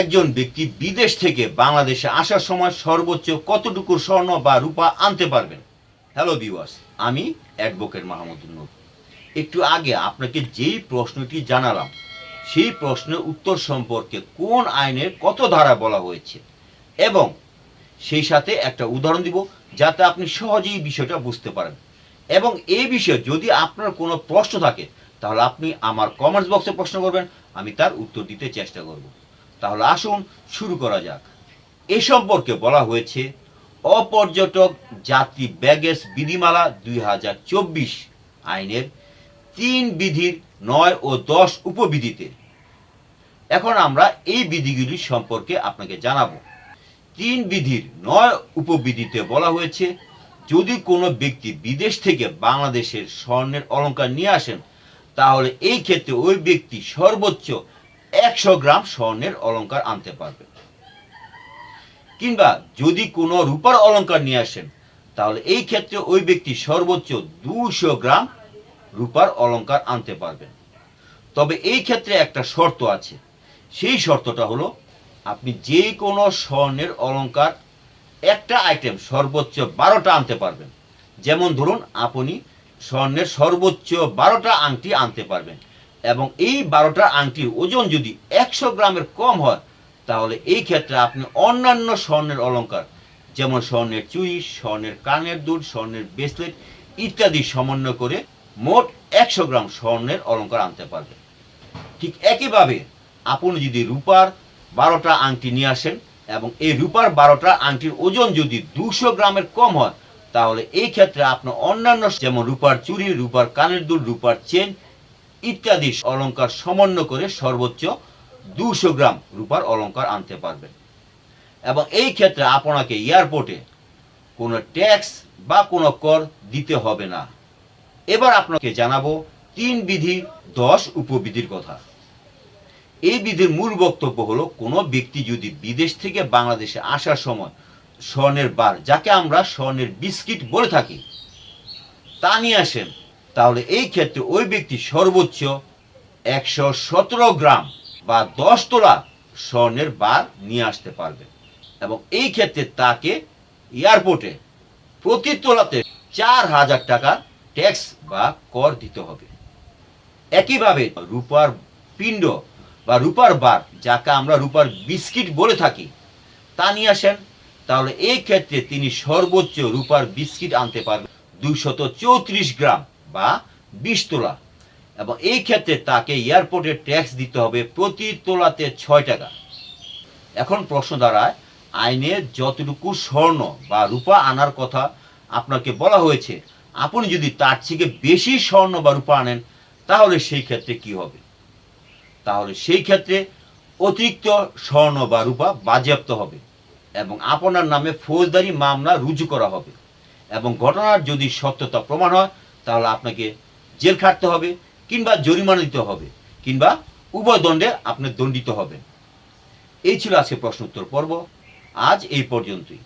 একজন ব্যক্তি বিদেশ থেকে বাংলাদেশে আসার সময় সর্বোচ্চ কতটুকু স্বর্ণ বা রূপা আনতে পারবেন? হ্যালো ভিউয়ার্স আমি অ্যাডভোকেট মাহমুদুল নূর। একটু আগে আপনাকে যেই প্রশ্নটি জানালাম, সেই প্রশ্নের উত্তর সম্পর্কে কোন আইনের কত ধারা বলা হয়েছে? এবং সেই সাথে একটা উদাহরণ দিব, যাতে আপনি সহজেই বিষয়টা বুঝতে পারেন। এবং এই বিষয়ে যদি আপনার কোনো প্রশ্ন থাকে, তাহলে আপনি আমার কমেন্টস বক্সে প্রশ্ন করবেন, আমি তার উত্তর দিতে চেষ্টা করব। তাহলে আসুন শুরু করা যাক। এ সম্পর্কে বলা হয়েছে, অপর্যটক যাত্রী ব্যাগেজ বিধিমালা দুই হাজার চব্বিশ আইনের তিন বিধির নয় ও দশ উপবিধিতে। এখন আমরা এই বিধিগুলি সম্পর্কে আপনাকে জানাব। তিন বিধির নয় উপবিধিতে বলা হয়েছে, যদি কোনো ব্যক্তি বিদেশ থেকে বাংলাদেশের স্বর্ণের অলঙ্কার নিয়ে আসেন, তাহলে এই ক্ষেত্রে ওই ব্যক্তি সর্বোচ্চ একশো গ্রাম স্বর্ণের অলংকার আনতে পারবে। কিংবা যদি কোনো রূপার অলংকার নিয়ে আসেন, তাহলে এই ক্ষেত্রে ওই ব্যক্তি সর্বোচ্চ দুশো গ্রাম রূপার অলংকার আনতে পারবেন। তবে এই ক্ষেত্রে একটা শর্ত আছে। সেই শর্তটা হলো, আপনি যে কোনো স্বর্ণের অলংকার একটা আইটেম সর্বোচ্চ বারোটা আনতে পারবেন। যেমন ধরুন, আপনি স্বর্ণের সর্বোচ্চ বারোটা আংটি আনতে পারবেন। এবং এই বারোটা আংটির ওজন যদি একশো গ্রামের কম হয়, তাহলে এই ক্ষেত্রে আপনি অন্যান্য স্বর্ণের অলংকার, যেমন স্বর্ণের চুই, স্বর্ণের কানের দুধ স্বর্ণের ব্রেসলেট ইত্যাদি সমন্বয় করে মোট একশো গ্রাম স্বর্ণের অলংকার আনতে পারবেন ঠিক একইভাবে আপনি যদি রূপার বারোটা আংটি নিয়ে আসেন এবং এই রূপার বারোটা আংটির ওজন যদি দুশো গ্রামের কম হয়, তাহলে এই ক্ষেত্রে আপনার অন্যান্য, যেমন রূপার চুরি রূপার কানের দুল, রূপার চেন ইত্যাদি অলংকার সমন্বয় করে সর্বোচ্চ দুশো গ্রাম রূপার অলংকার আনতে পারবেন। এবং এই ক্ষেত্রে আপনাকে এয়ারপোর্টে কোনো ট্যাক্স বা কোনো কর দিতে হবে না। এবার আপনাকে জানাব তিন বিধি দশ উপবিধির কথা। এই বিধির মূল বক্তব্য হলো, কোনো ব্যক্তি যদি বিদেশ থেকে বাংলাদেশে আসার সময় স্বর্ণের বার, যাকে আমরা স্বর্ণের বিস্কিট বলে থাকি, তা নিয়ে আসেন। তাহলে এই ক্ষেত্রে ওই ব্যক্তি সর্বোচ্চ একশো সতেরো গ্রাম বা দশ তোলা স্বর্ণের বার নিয়ে আসতে পারবে। এবং এই ক্ষেত্রে তাকে এয়ারপোর্টে প্রতি তোলাতে চার হাজার টাকা ট্যাক্স বা কর দিতে হবে। একইভাবে রূপার পিণ্ড বা রূপার বার, যাকে আমরা রূপার বিস্কিট বলে থাকি, তা নিয়ে আসেন। তাহলে এই ক্ষেত্রে তিনি সর্বোচ্চ রূপার বিস্কিট আনতে পারবেন দুইশত চৌত্রিশ গ্রাম। বা বিশ তোলা। এবং এই ক্ষেত্রে তাকে এয়ারপোর্টে ট্যাক্স দিতে হবে প্রতি তোলাতে ছয় টাকা। এখন প্রশ্ন দাঁড়ায়, আইনে যতটুকু স্বর্ণ বা রূপা আনার কথা আপনাকে বলা হয়েছে, আপনি যদি তার থেকে বেশি স্বর্ণ বা রূপা আনেন, তাহলে সেই ক্ষেত্রে কি হবে? তাহলে সেই ক্ষেত্রে অতিরিক্ত স্বর্ণ বা রূপা বাজেয়াপ্ত হবে এবং আপনার নামে ফৌজদারি মামলা রুজু করা হবে। এবং ঘটনার যদি সত্যতা প্রমাণ হয় তাহলে আপনাকে জেল খাটতে হবে কিংবা জরিমানা দিতে হবে কিংবা উভয় দণ্ডে আপনি দণ্ডিত হবেন। এই ছিল আজকে প্রশ্ন উত্তর পর্ব। আজ এই পর্যন্তই।